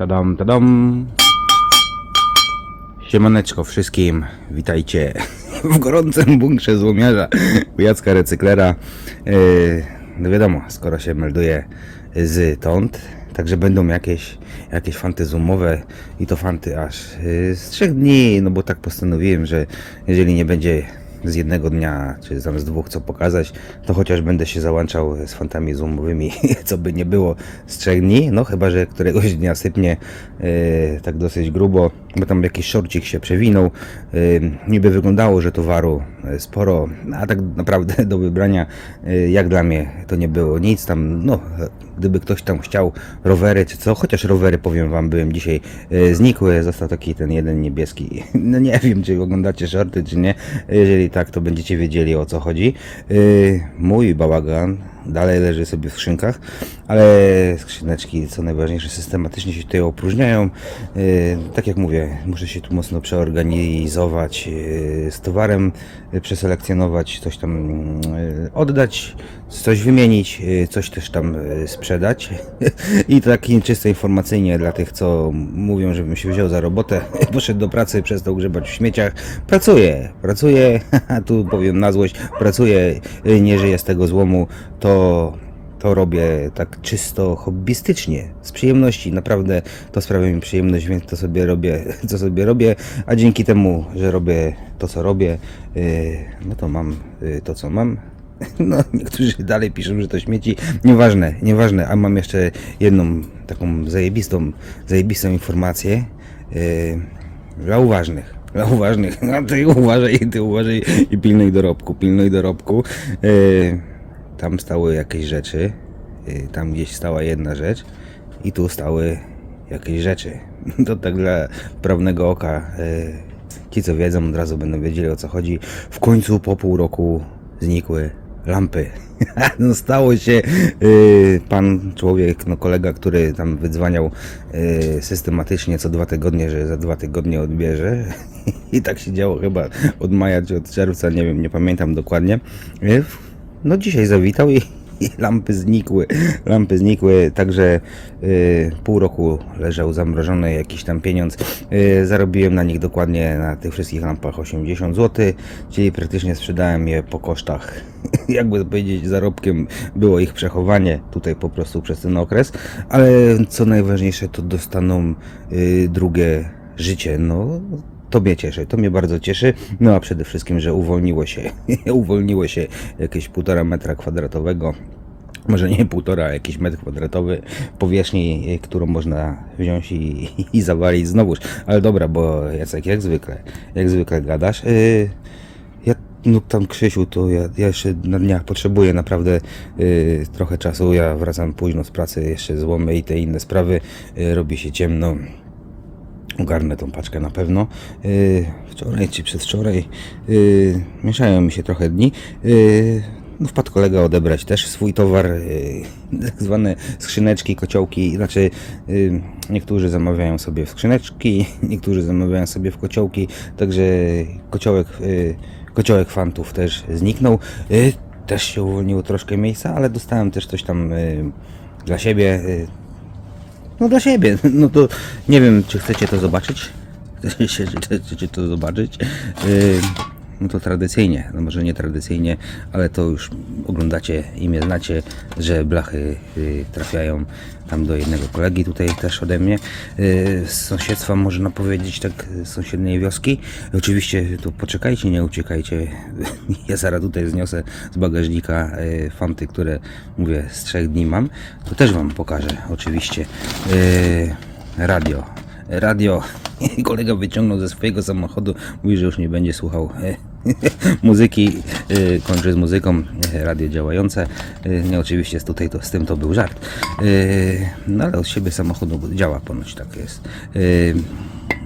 Tadam, tadam. Siemaneczko wszystkim, witajcie w gorącym bunkrze złomiarza Jacka Recyklera. Yy, no wiadomo, skoro się melduje z tąd, także będą jakieś, jakieś fanty zoomowe i to fanty aż yy, z trzech dni, no bo tak postanowiłem, że jeżeli nie będzie z jednego dnia, czy tam z dwóch co pokazać, to chociaż będę się załączał z fantami zoomowymi, co by nie było z trzech dni, no chyba, że któregoś dnia sypnie yy, tak dosyć grubo, bo tam jakiś szorcik się przewinął, yy, niby wyglądało, że towaru sporo, a tak naprawdę do wybrania, yy, jak dla mnie to nie było nic tam, no gdyby ktoś tam chciał rowery czy co, chociaż rowery powiem wam, byłem dzisiaj yy, znikły, został taki ten jeden niebieski, no nie wiem czy oglądacie shorty czy nie, jeżeli tak to będziecie wiedzieli o co chodzi. Yy, mój bałagan dalej leży sobie w skrzynkach, ale skrzyneczki, co najważniejsze, systematycznie się tutaj opróżniają. Yy, tak jak mówię, muszę się tu mocno przeorganizować yy, z towarem, yy, przeselekcjonować, coś tam yy, oddać, coś wymienić, yy, coś też tam yy, sprzedać. I tak czysto informacyjnie dla tych, co mówią, żebym się wziął za robotę, poszedł do pracy, przestał grzebać w śmieciach. Pracuję, pracuję, tu powiem na złość, pracuję, yy, nie żyję z tego złomu, to to robię tak czysto hobbystycznie, z przyjemności. Naprawdę to sprawia mi przyjemność, więc to sobie robię, co sobie robię, a dzięki temu, że robię to, co robię, no to mam to, co mam. No, niektórzy dalej piszą, że to śmieci. Nieważne, nieważne. A mam jeszcze jedną taką zajebistą, zajebistą informację yy, dla uważnych. Dla uważnych. No ty uważaj, ty uważaj i pilnuj dorobku, pilnuj dorobku. Yy, tam stały jakieś rzeczy, y, tam gdzieś stała jedna rzecz i tu stały jakieś rzeczy. To tak dla prawnego oka, y, ci co wiedzą od razu będą wiedzieli o co chodzi. W końcu po pół roku znikły lampy. No stało się y, pan człowiek, no kolega, który tam wydzwaniał y, systematycznie co dwa tygodnie, że za dwa tygodnie odbierze. I tak się działo chyba od maja czy od czerwca, nie wiem, nie pamiętam dokładnie. Y, no dzisiaj zawitał i, lampy znikły. Lampy znikły, także y, pół roku leżał zamrożony jakiś tam pieniądz. Y, zarobiłem na nich dokładnie na tych wszystkich lampach 80 zł, czyli praktycznie sprzedałem je po kosztach. Jakby powiedzieć, zarobkiem było ich przechowanie tutaj po prostu przez ten okres, ale co najważniejsze, to dostaną y, drugie życie. No, to mnie cieszy, to mnie bardzo cieszy. No a przede wszystkim, że uwolniło się, uwolniło się jakieś półtora metra kwadratowego. Może nie półtora, jakiś metr kwadratowy powierzchni, którą można wziąć i, i zawalić znowuż. Ale dobra, bo Jacek, jak zwykle, jak zwykle gadasz. Yy, ja, no tam Krzysiu, to ja, ja jeszcze na dniach potrzebuję naprawdę yy, trochę czasu. Ja wracam późno z pracy, jeszcze złomy i te inne sprawy. Yy, robi się ciemno. Ogarnę tą paczkę na pewno. Yy, wczoraj czy przedwczoraj yy, mieszają mi się trochę dni. Yy, no wpadł kolega odebrać też swój towar, tak zwane skrzyneczki, kociołki. Znaczy, niektórzy zamawiają sobie w skrzyneczki, niektórzy zamawiają sobie w kociołki. Także kociołek, kociołek fantów też zniknął. Też się uwolniło troszkę miejsca, ale dostałem też coś tam dla siebie. No dla siebie. No to nie wiem, czy chcecie to zobaczyć. Chcecie, chcecie to zobaczyć. Yy, no to tradycyjnie, no może nie tradycyjnie, ale to już oglądacie i mnie znacie, że blachy yy, trafiają tam do jednego kolegi tutaj też ode mnie. Yy, z sąsiedztwa można powiedzieć tak z sąsiedniej wioski. Oczywiście tu poczekajcie, nie uciekajcie. Ja zaraz tutaj zniosę z bagażnika yy, fanty, które mówię z trzech dni mam. To też wam pokażę oczywiście. Radio. Radio. Kolega wyciągnął ze swojego samochodu. Mówi, że już nie będzie słuchał muzyki. E, Kończy z muzyką. e, Radio działające. E, Nie oczywiście z tutaj to, z tym to był żart. No ale od siebie samochodu działa ponoć tak jest.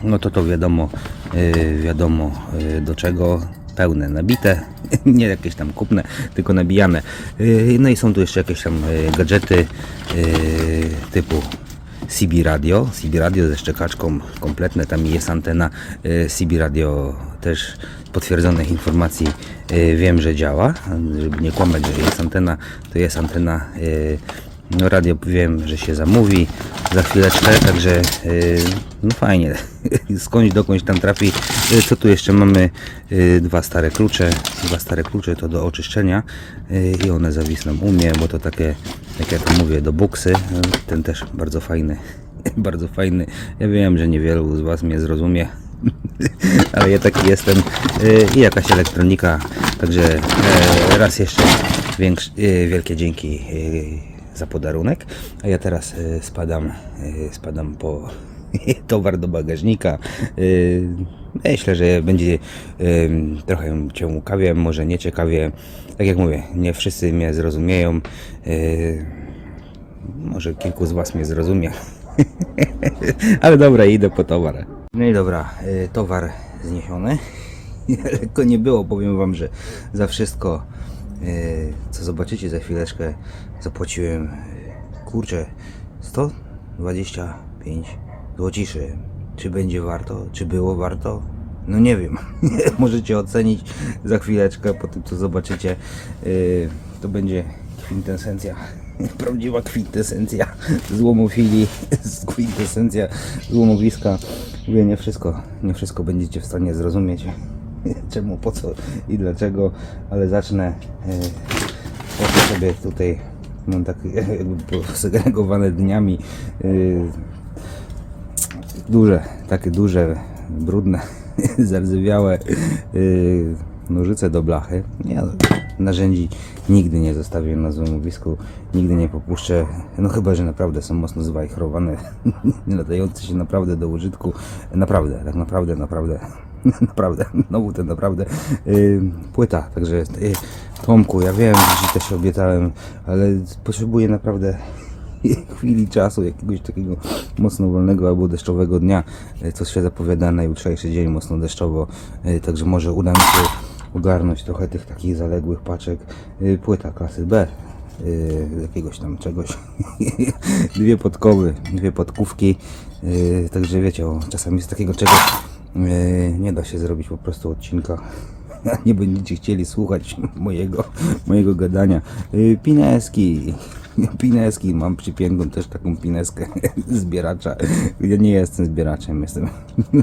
No to to wiadomo, wiadomo do czego. Pełne, nabite, nie jakieś tam kupne, tylko nabijane. No i są tu jeszcze jakieś tam gadżety typu CB Radio, CB Radio ze szczekaczką kompletne, tam jest antena e, CB Radio też potwierdzonych informacji e, wiem, że działa, żeby nie kłamać, że jest antena, to jest antena e, No radio wiem, że się zamówi za chwileczkę, także yy, no fajnie. Skądś dokądś tam trafi. Yy, Co tu jeszcze mamy? Yy, Dwa stare klucze. Dwa stare klucze to do oczyszczenia yy, i one zawisną u mnie, bo to takie, jak ja to mówię, do buksy. Yy, Ten też bardzo fajny. Bardzo fajny. Ja wiem, że niewielu z Was mnie zrozumie, ale ja taki jestem yy, i jakaś elektronika. Także e, raz jeszcze większ, e, wielkie dzięki e, za podarunek. A ja teraz e, spadam, e, spadam po towar do bagażnika. E, Myślę, że będzie trochę cię łukawie, może nie ciekawie. Tak jak mówię, nie wszyscy mnie zrozumieją. Może kilku z Was mnie zrozumie. Ale dobra, idę po towar. No i dobra, towar zniesiony. Lekko nie było, powiem Wam, że za wszystko, co zobaczycie za chwileczkę, zapłaciłem, y, kurczę, 125 złociszy. Czy będzie warto? Czy było warto? No nie wiem. Możecie ocenić za chwileczkę po tym, co zobaczycie. Y, To będzie kwintesencja, prawdziwa kwintesencja złomofilii, kwintesencja złomowiska. Mówię, nie wszystko, nie wszystko będziecie w stanie zrozumieć. Czemu, po co i dlaczego, ale zacznę sobie tutaj mam tak jakby dniami y, duże, takie duże, brudne, zardzewiałe yy, nożyce do blachy. Ja narzędzi nigdy nie zostawię na złomowisku, nigdy nie popuszczę, no chyba, że naprawdę są mocno zwajchrowane, nadające się naprawdę do użytku, naprawdę, tak naprawdę, naprawdę, naprawdę, znowu ten naprawdę, yy, płyta, także yy, Tomku, ja wiem, że Ci też obiecałem, ale potrzebuję naprawdę chwili czasu, jakiegoś takiego mocno wolnego albo deszczowego dnia, e, co się zapowiada na jutrzejszy dzień mocno deszczowo, e, także może uda mi się ogarnąć trochę tych takich zaległych paczek. E, Płyta klasy B, jakiegoś tam czegoś, dwie podkowy, dwie podkówki, także wiecie, o, czasami z takiego czegoś nie da się zrobić po prostu odcinka nie będziecie chcieli słuchać mojego, mojego gadania. Y, Pineski. Pineski, mam przypiętą też taką pineskę zbieracza. Ja nie jestem zbieraczem, jestem,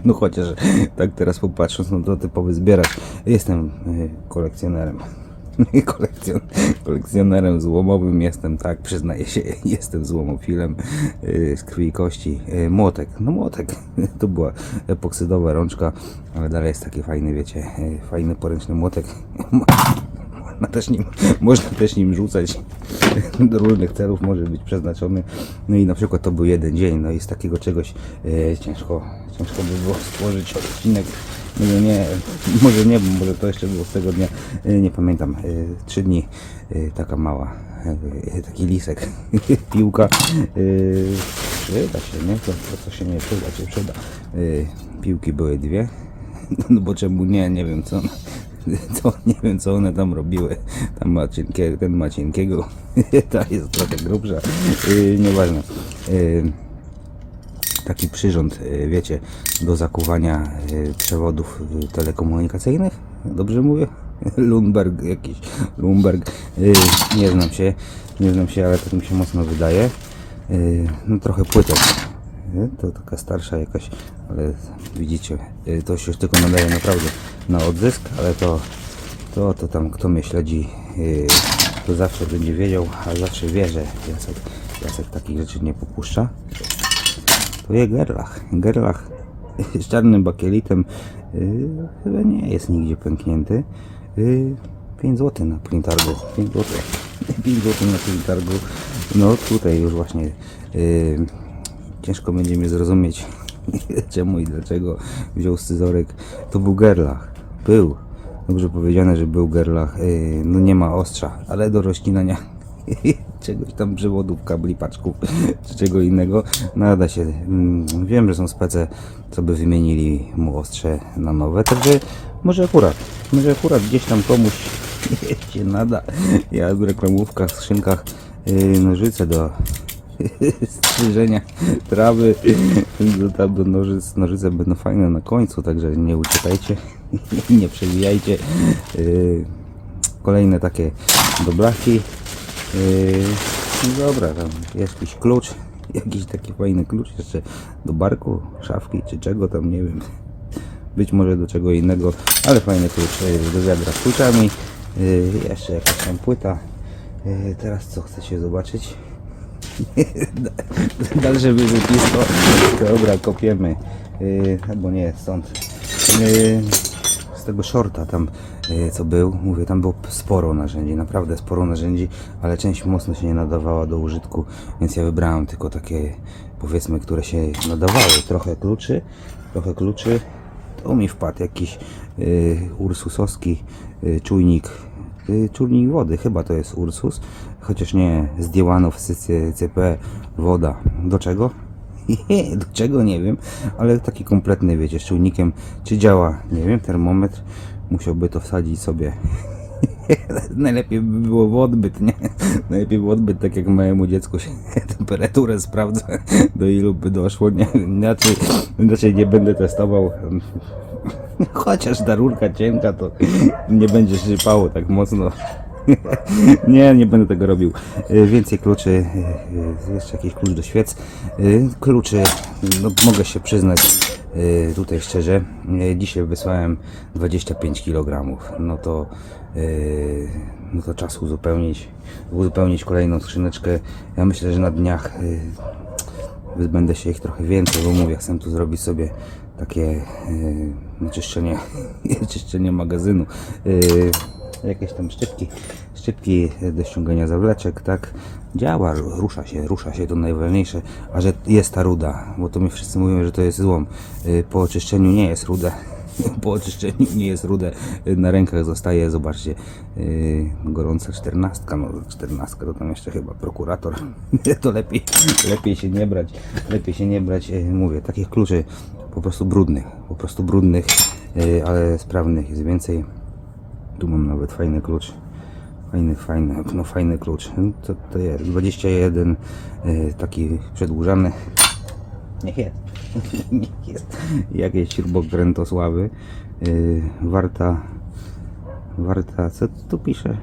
no chociaż tak teraz popatrząc, no to typowy zbieracz. Jestem y, kolekcjonerem. Kolekcjon, kolekcjonerem złomowym jestem, tak, przyznaję się, jestem złomofilem yy, z krwi i kości. Yy, młotek, no młotek, to była epoksydowa rączka, ale dalej jest taki fajny, wiecie, yy, fajny poręczny młotek. Można też, nim, można też nim rzucać do różnych celów, może być przeznaczony. No i na przykład to był jeden dzień, no i z takiego czegoś ciężko, ciężko by było stworzyć odcinek może nie, może nie, może to jeszcze było z tego dnia, y, nie pamiętam, y, trzy dni, y, taka mała, taki lisek, piłka, przyda się, nie? To, to co się nie przyda, się przyda. Piłki były dwie, no bo czemu nie, nie wiem co, co, nie wiem co one tam robiły, tam ma ten ma cienkiego, ta jest trochę grubsza, nieważne. Taki przyrząd, y, wiecie, do zakuwania y, przewodów y, telekomunikacyjnych. Dobrze mówię? Lundberg jakiś, Lundberg, nie znam się, nie znam się, ale tak mi się mocno wydaje. No trochę płytek. To taka starsza jakaś, ale widzicie, to się tylko nadaje naprawdę na odzysk, ale to, to, to tam kto mnie śledzi, to zawsze będzie wiedział, a zawsze wie, że Jacek, Jacek takich rzeczy nie popuszcza. Jest Gerlach. Gerlach z czarnym bakielitem yy, chyba nie jest nigdzie pęknięty. Yy, 5 zł na printargu. 5 zł. 5 zł na printargu. No tutaj już właśnie yy, ciężko będzie mi zrozumieć czemu i dlaczego wziął scyzoryk. To był Gerlach. Był. Dobrze powiedziane, że był Gerlach. Yy, no nie ma ostrza, ale do rozcinania czegoś tam przewodów, kabli, paczków czy czego innego nada się. Mm, Wiem, że są spece, co by wymienili mu ostrze na nowe, także może akurat, może akurat gdzieś tam komuś się nada. Ja w reklamówkach, skrzynkach yy, nożyce do strzyżenia trawy do, do nożyc, nożyce będą fajne na końcu, także nie uciekajcie, nie przewijajcie. Yy, kolejne takie do blachy. Yy, No dobra, tam jest jakiś klucz, jakiś taki fajny klucz jeszcze do barku, szafki czy czego tam, nie wiem. Być może do czego innego, ale fajny klucz y, do wiadra z kluczami. Y, Jeszcze jakaś tam płyta. Y, Teraz co chcecie zobaczyć? Dalsze wysypisko. Dobra, kopiemy. Yy, albo nie, stąd. Yy, z tego shorta tam, yy, co był, mówię, tam było sporo narzędzi, naprawdę sporo narzędzi, ale część mocno się nie nadawała do użytku, więc ja wybrałem tylko takie, powiedzmy, które się nadawały. Trochę kluczy, trochę kluczy. To mi wpadł jakiś yy, ursusowski yy, czujnik Y, czujnik wody, chyba to jest Ursus, chociaż nie, zdjęłano w sycie CP woda. Do czego? Do czego nie wiem, ale taki kompletny, wiecie, z czujnikiem, czy działa, nie wiem, termometr, musiałby to wsadzić sobie. Najlepiej by było w odbyt, nie? Najlepiej w odbyt, tak jak małemu dziecku się temperaturę sprawdza, do ilu by doszło, nie? Inaczej, inaczej nie będę testował. Chociaż ta rurka cienka, to nie będzie szczypało tak mocno. Nie, nie będę tego robił. Y, Więcej kluczy, y, y, jeszcze jakiś klucz do świec. Kluczy, no mogę się przyznać tutaj szczerze, dzisiaj wysłałem 25 kg. No to, no to czas uzupełnić, uzupełnić kolejną skrzyneczkę. Ja myślę, że na dniach wyzbędę się ich trochę więcej, bo mówię, chcę tu zrobić sobie takie czyszczenie, czyszczenie magazynu. Jakieś tam szczypki, szczypki do ściągania zawleczek, tak? Działa, rusza się, rusza się, to najważniejsze, a że jest ta ruda, bo to mi wszyscy mówią, że to jest złom. Po oczyszczeniu nie jest ruda. Po oczyszczeniu nie jest rude, yy, na rękach zostaje, zobaczcie, yy, gorąca czternastka, no czternastka to tam jeszcze chyba prokurator, to lepiej, lepiej się nie brać, lepiej się nie brać, yy, mówię, takich kluczy po prostu brudnych, po prostu brudnych, yy, ale sprawnych jest więcej. Tu mam nawet fajny klucz. Fajny, fajny, no fajny klucz. Co to jest? 21, yy, taki przedłużany. Niech jest. Niech jest. Jakieś śrubokrętosławy. Yy, warta, warta, co tu pisze?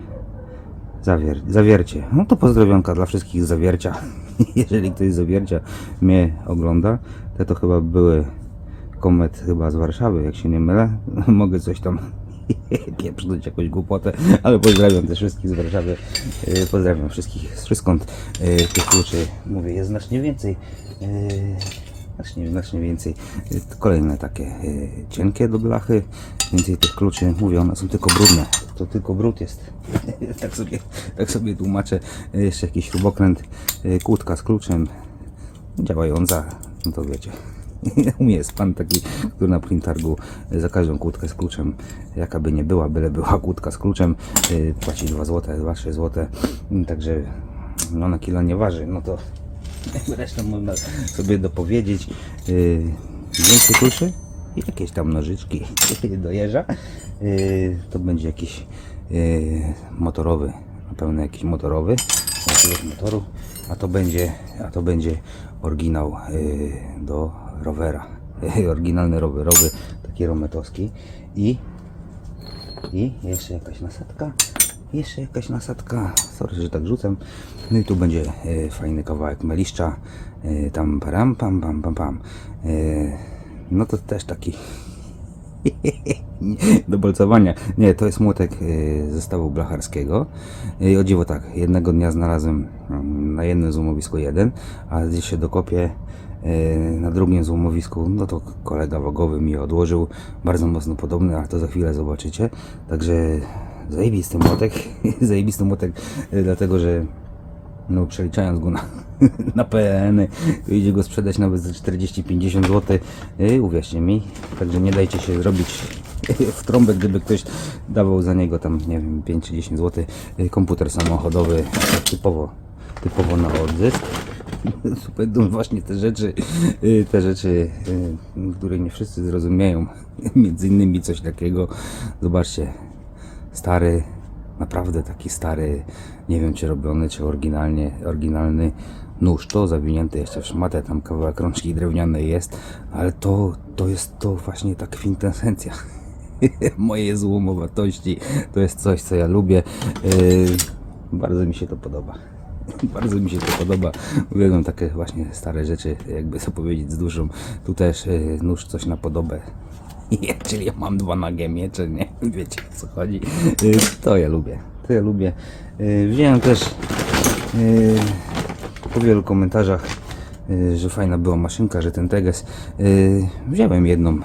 Zawier zawiercie. No to pozdrowionka dla wszystkich zawiercia. Jeżeli ktoś z zawiercia mnie ogląda, te to chyba były komet chyba z Warszawy, jak się nie mylę. Mogę coś tam pieprznąć jakąś głupotę, ale pozdrawiam też wszystkich z Warszawy. Yy, Pozdrawiam wszystkich skąd tych kluczy. Mówię, jest znacznie więcej. Yy, Znacznie, znacznie więcej. Kolejne takie cienkie do blachy. Więcej tych kluczy. Mówię, one są tylko brudne. To tylko brud jest. tak, sobie, tak sobie tłumaczę. Jeszcze jakiś śrubokręt. Kłódka z kluczem. Działająca. No to wiecie. U mnie jest pan taki, który na printargu za każdą kłódkę z kluczem, jaka by nie była, byle była kłódka z kluczem, yy, płaci 2 zł, 2-3 zł, także no na kilo nie waży, no to resztę można sobie dopowiedzieć. Yy, więcej kluczy? I jakieś tam nożyczki do jeża, yy, to będzie jakiś motorowy, na pewno jakiś motorowy, motoru, a to będzie, a to będzie oryginał do rowera. Oryginalny rowerowy, taki rometowski i i jeszcze jakaś nasadka. Jeszcze jakaś nasadka. Sorry, że tak rzucam. No i tu będzie e, fajny kawałek meliszcza. E, tam param, pam, pam, pam, pam. E, no to też taki do bolcowania. Nie, to jest młotek e, zestawu blacharskiego. E, I o dziwo tak, jednego dnia znalazłem mm, na jednym złomowisku jeden, a gdzieś się dokopię na drugim złomowisku, no to kolega wagowy mi odłożył, bardzo mocno podobny, ale to za chwilę zobaczycie. Także zajebisty młotek, zajebisty młotek, e, dlatego że no przeliczając go na, na PN, to idzie go sprzedać nawet za 40-50 zł. Uwierzcie mi, także nie dajcie się zrobić w trąbę, gdyby ktoś dawał za niego tam, nie wiem, 5 czy 10 zł. Komputer samochodowy typowo, typowo na odzysk. Super, no właśnie te rzeczy, yy, te rzeczy, yy, które nie wszyscy zrozumieją. Między innymi coś takiego. Zobaczcie, stary, naprawdę taki stary, nie wiem czy robiony, czy oryginalnie, oryginalny nóż, to zawinięty jeszcze w szmatę, tam kawałek rączki drewnianej jest, ale to, to jest to właśnie ta kwintesencja mojej złomowatości, to jest coś co ja lubię, yy, bardzo mi się to podoba. Bardzo mi się to podoba. Uwielbiam takie właśnie stare rzeczy, jakby to powiedzieć, z duszą. Tu też y, nóż coś na podobę. Czyli ja mam dwa nagie miecze, nie? Wiecie o co chodzi. Y, to ja lubię. To ja lubię. Y, wziąłem też y, po wielu komentarzach, y, że fajna była maszynka, że ten Teges. Y, wziąłem jedną.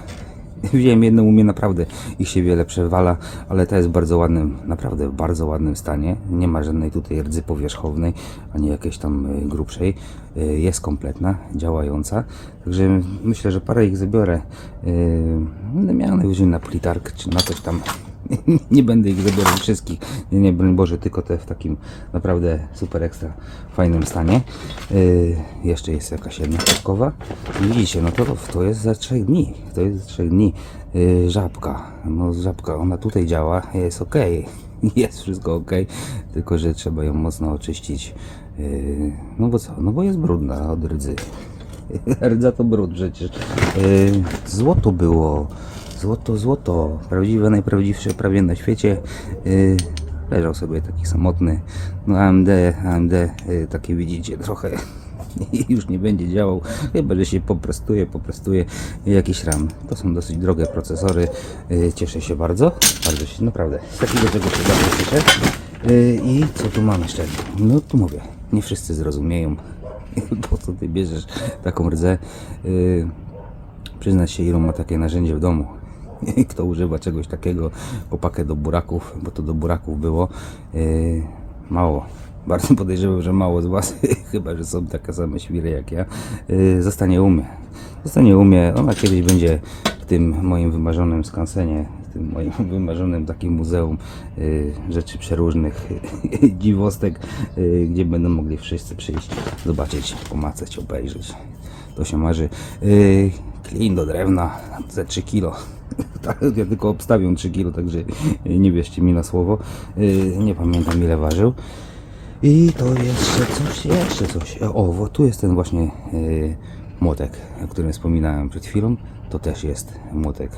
Wziąłem jedną, u mnie naprawdę ich się wiele przewala, ale ta jest w bardzo ładnym, naprawdę w bardzo ładnym stanie. Nie ma żadnej tutaj rdzy powierzchownej, ani jakiejś tam y, grubszej. Y, Jest kompletna, działająca. Także myślę, że parę ich zabiorę. Y, Będę miał na plitark, czy na coś tam. Nie będę ich zabierał wszystkich. Nie, nie, broń Boże, tylko te w takim naprawdę super ekstra fajnym stanie. Yy, jeszcze jest jakaś jedna środkowa. Widzicie, no to, to jest za 3 dni. To jest za 3 dni. Yy, żabka. No żabka, ona tutaj działa, jest ok. Jest wszystko ok, tylko że trzeba ją mocno oczyścić. Yy, no bo co? No bo jest brudna od rdzy. Rdza to brud przecież. Yy, złoto było. Złoto, złoto. Prawdziwe, najprawdziwsze prawie na świecie. Yy, leżał sobie taki samotny. No AMD, AMD, yy, takie widzicie trochę. Już nie będzie działał, chyba że się poprostuje, poprostuje jakiś RAM. To są dosyć drogie procesory. Yy, cieszę się bardzo, bardzo się, naprawdę. Z takiego czegoś się bardzo cieszę. Yy, I co tu mamy jeszcze? No tu mówię, nie wszyscy zrozumieją, po co ty bierzesz taką rdzę. Yy, przyznać się, ilu ma takie narzędzie w domu. Kto używa czegoś takiego, opakę do buraków, bo to do buraków było. Yy, mało. Bardzo podejrzewam, że mało z Was, chyba że są takie same świry jak ja, yy, zostanie u mnie. Zostanie u mnie. Ona kiedyś będzie w tym moim wymarzonym skansenie, w tym moim wymarzonym takim muzeum yy, rzeczy przeróżnych, dziwostek, yy, gdzie będą mogli wszyscy przyjść, zobaczyć, pomacać, obejrzeć. To się marzy. Klin do drewna za 3 kilo. Tak, ja tylko obstawiam 3 kilo, także nie wierzcie mi na słowo. Yy, nie pamiętam ile ważył. I to jeszcze coś, jeszcze coś. O, bo tu jest ten właśnie yy, młotek, o którym wspominałem przed chwilą. To też jest młotek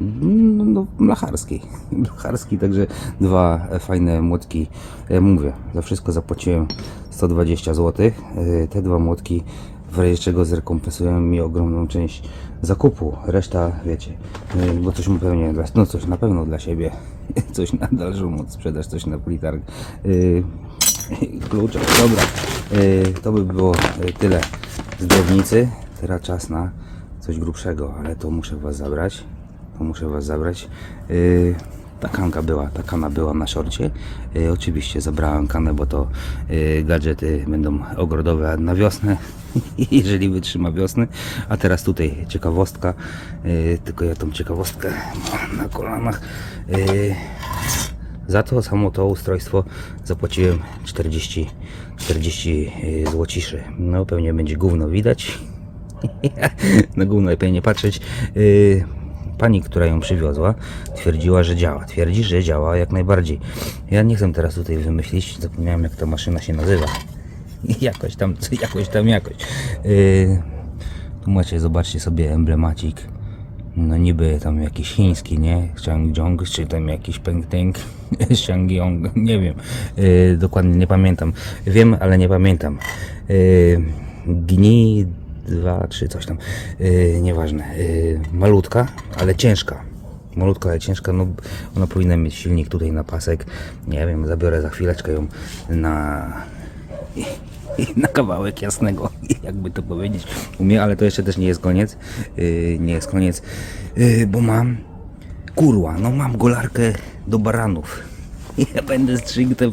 no, no, mlacharski. Mlacharski, także dwa fajne młotki. Ja mówię, za wszystko zapłaciłem 120 zł. Yy, Te dwa młotki w razie czego zrekompensują mi ogromną część zakupu. Reszta, wiecie, yy, bo coś mu pewnie, dla, no coś na pewno dla siebie, coś na dalszą moc sprzedaż, coś na plitarg. Yy, klucze, dobra. Yy, to by było yy, tyle z drewnicy. Teraz czas na coś grubszego, ale to muszę was zabrać. To muszę was zabrać. Yy, ta kanka była, ta kana była na szorcie. Oczywiście zabrałem kanę, bo to gadżety będą ogrodowe na wiosnę, jeżeli wytrzyma wiosny. A teraz tutaj ciekawostka, yy, tylko ja tą ciekawostkę na kolanach. Yy, za to samo to ustrojstwo zapłaciłem 40, 40 y, złociszy. No pewnie będzie gówno widać. Na gówno lepiej nie patrzeć. Pani, która ją przywiozła, twierdziła, że działa. Twierdzi, że działa jak najbardziej. Ja nie chcę teraz tutaj wymyślić, zapomniałem jak ta maszyna się nazywa. Jakoś tam, jakoś tam, jakoś. Y, Tu macie, zobaczcie sobie emblemacik. No niby tam jakiś chiński, nie? Xiangjong, czy tam jakiś Pengteng, Xiangyong, nie wiem. Yy, dokładnie nie pamiętam. Wiem, ale nie pamiętam. Yy, Gni 2, 3, coś tam. Yy, nieważne. Yy, malutka, ale ciężka. Malutka, ale ciężka, no ona powinna mieć silnik tutaj na pasek. Nie wiem, zabiorę za chwileczkę ją na na kawałek jasnego, jakby to powiedzieć u ale to jeszcze też nie jest koniec, yy, nie jest koniec, yy, bo mam kurła, no mam golarkę do baranów. Ja będę strzygł te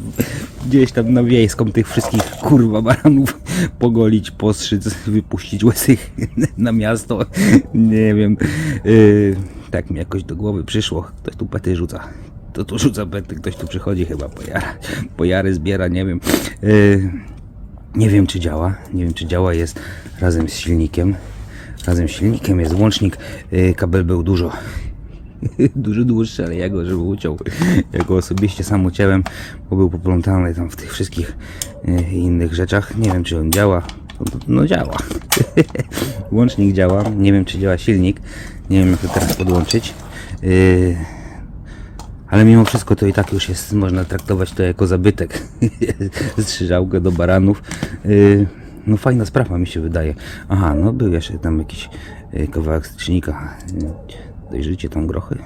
gdzieś tam na wiejską tych wszystkich kurwa baranów pogolić, postrzyc, wypuścić łysych na miasto. Nie wiem. Yy, tak mi jakoś do głowy przyszło. Ktoś tu pety rzuca. To tu rzuca pety, ktoś tu przychodzi chyba po jary, po jary zbiera, nie wiem. Yy, nie wiem czy działa, nie wiem czy działa, jest razem z silnikiem. Razem z silnikiem jest łącznik, yy, kabel był dużo, dużo dłuższy, ale ja go żeby uciął. Ja go osobiście sam uciąłem, bo był poplątany tam w tych wszystkich yy, innych rzeczach. Nie wiem czy on działa. No działa. Łącznik działa, nie wiem czy działa silnik. Nie wiem jak to teraz podłączyć. Yy, Ale mimo wszystko to i tak już jest, można traktować to jako zabytek. Strzyczałkę do baranów. Yy, no fajna sprawa mi się wydaje. Aha, no był jeszcze tam jakiś yy, kawałek stycznika. Yy, dojrzycie tam grochy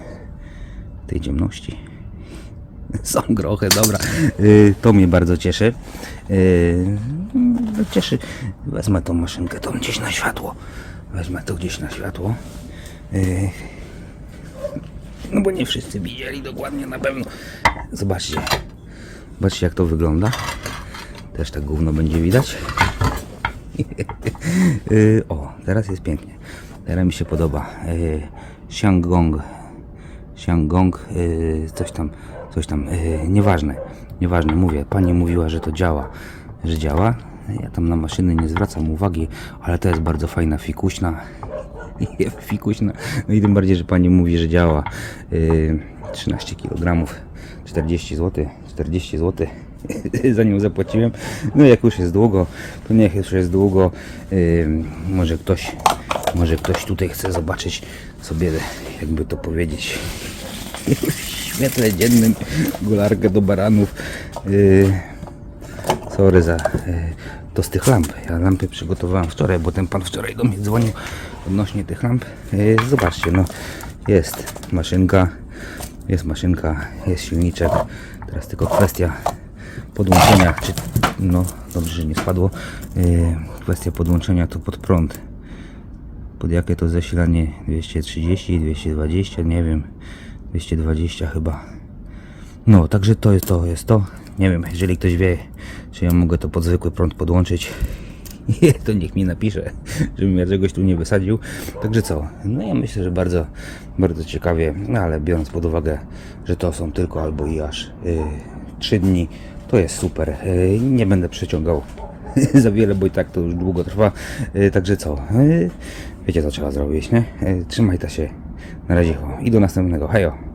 tej ciemności. Są grochy, dobra. To mnie bardzo cieszy. No cieszy. Wezmę tą maszynkę tą gdzieś na światło. Wezmę to gdzieś na światło. No bo nie wszyscy widzieli dokładnie na pewno. Zobaczcie. Zobaczcie jak to wygląda. Też tak gówno będzie widać. Yy, o, teraz jest pięknie. Teraz mi się podoba. Yy, Xiangong. Xiangong, yy, coś tam, coś tam, nieważne, nieważne, mówię, pani mówiła, że to działa, że działa, ja tam na maszyny nie zwracam uwagi, ale to jest bardzo fajna fikuśna, fikuśna, no i tym bardziej, że pani mówi, że działa, yy, 13 kg, 40 zł, 40 zł, za nią zapłaciłem, no jak już jest długo, to niech już jest długo, yy, może ktoś, może ktoś tutaj chce zobaczyć sobie, jakby to powiedzieć, w świetle dziennym gularkę do baranów. Yy, sorry za yy, to z tych lamp. Ja lampy przygotowałem wczoraj, bo ten pan wczoraj do mnie dzwonił odnośnie tych lamp. Yy, zobaczcie, no jest maszynka, jest maszynka, jest silniczek. Teraz tylko kwestia podłączenia, czy no dobrze, że nie spadło. Yy, kwestia podłączenia tu pod prąd pod jakie to zasilanie 230, 220, nie wiem, 220 chyba. No, także to jest to, jest to. Nie wiem, jeżeli ktoś wie, czy ja mogę to pod zwykły prąd podłączyć, to niech mi napisze, żebym ja czegoś tu nie wysadził. Także co? No ja myślę, że bardzo, bardzo ciekawie, no ale biorąc pod uwagę, że to są tylko albo i aż yy, 3 dni, to jest super. Yy, nie będę przeciągał za wiele, bo i tak to już długo trwa. Yy, także co? Yy, wiecie co trzeba zrobić, nie? Yy, trzymajcie się. Na razie i do następnego. Hejo.